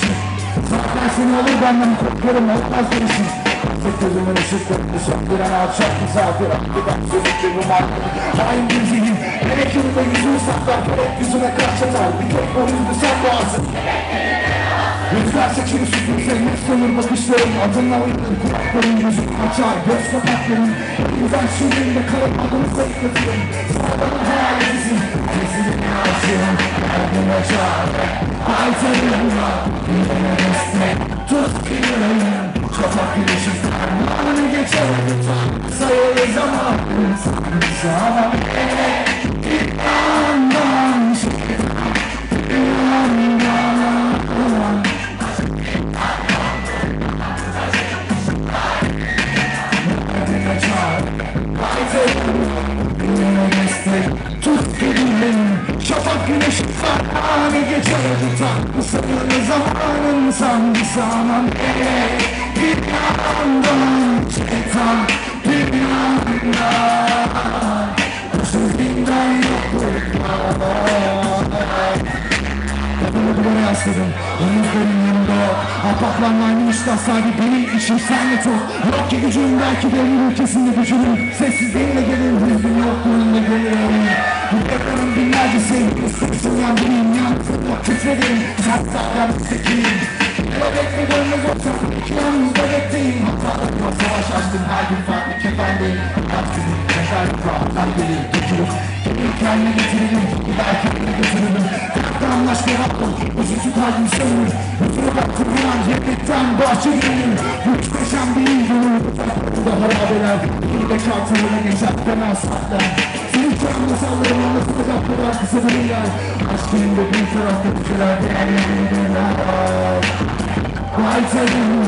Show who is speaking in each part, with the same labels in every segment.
Speaker 1: şey Saatler seni alır benden korkarım Olmaz Tek gözümün ışıklarını söndüren alçak misafir Aklıdan sözükçü rumanlı Hain bir zihin Melek yolunda yüzünü saklar Gerek yüzüne kaç atar Bir tek boynuzlu sen boğazın Rüzgar saçını süpürse Net sanır bakışların Adınla uyanır kulakların Yüzün açar göz kapakların Güzel şiirinde kalır adını sayıklatırım Sağdanın hayaletisin Kesinlikle aşığım Derdime çare Haytarımla Yüreğine destek Tut yüreğim Şafak güneşi Zamanı geçer Sayılı zaman Zaman Bir Tut benim Şafak güneşi zamanı geçer Tutan sayılı zamanın sanki zaman Bir yandan şeytan Bir yandan Kapımı duvara yasladım yok Ahbaplarla aynı iştah sahibi benim içim senle çok Yok ki gücüm belki de ülkesinde gücüm Sessizliğimle gelir hüznün yokluğunda gelirim Bırakırım binlerce sevgili Sırtım yandırayım yansın Titredim Satsaklar sekeyim Nöbet mi dönmez olsam İki yanımızda bekleyeyim Hatalarıma savaş açtım Her gün farklı kefendeyim Kaç gün Yaşar yukarıdan gelir Götürüp Gelir kendine getiririm Gider kendine götürürüm Tekrar anlaşma yaptım Üzücü kalbim sönür Yüzüne baktım bir an cennetten bahçe gelir Muhteşem bir gün Burada harabeler Bir de çarptırına geçer fena saatler Seni canlı sallarım anlatılacak kadar kısa bir yer Aşkın da bir tarafta düşüler Değerlerini döner Vay canım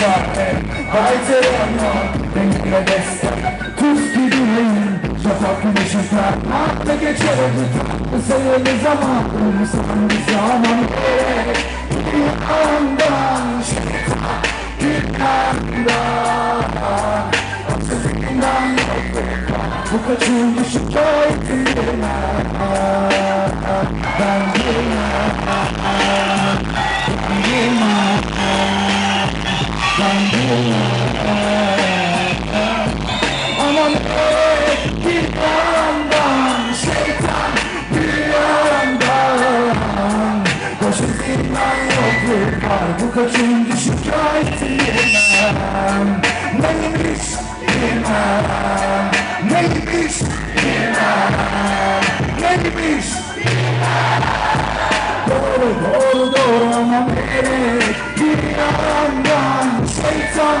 Speaker 1: Derdime çare Haytırama Renkle destek Tuz gibi neyim Şafak güneşi fermanla geçer ödü Sayılı zaman Sanki zaman Bir yandan şeytan Bir Sözünden yokluklar Bu kaçıncı şikayetim Boşun zindan yokluk var bu kaçıncı şikayetim Neymiş bilmem Neymiş bilmem Neymiş Doğru doğru doğru ama melek Bir yandan şeytan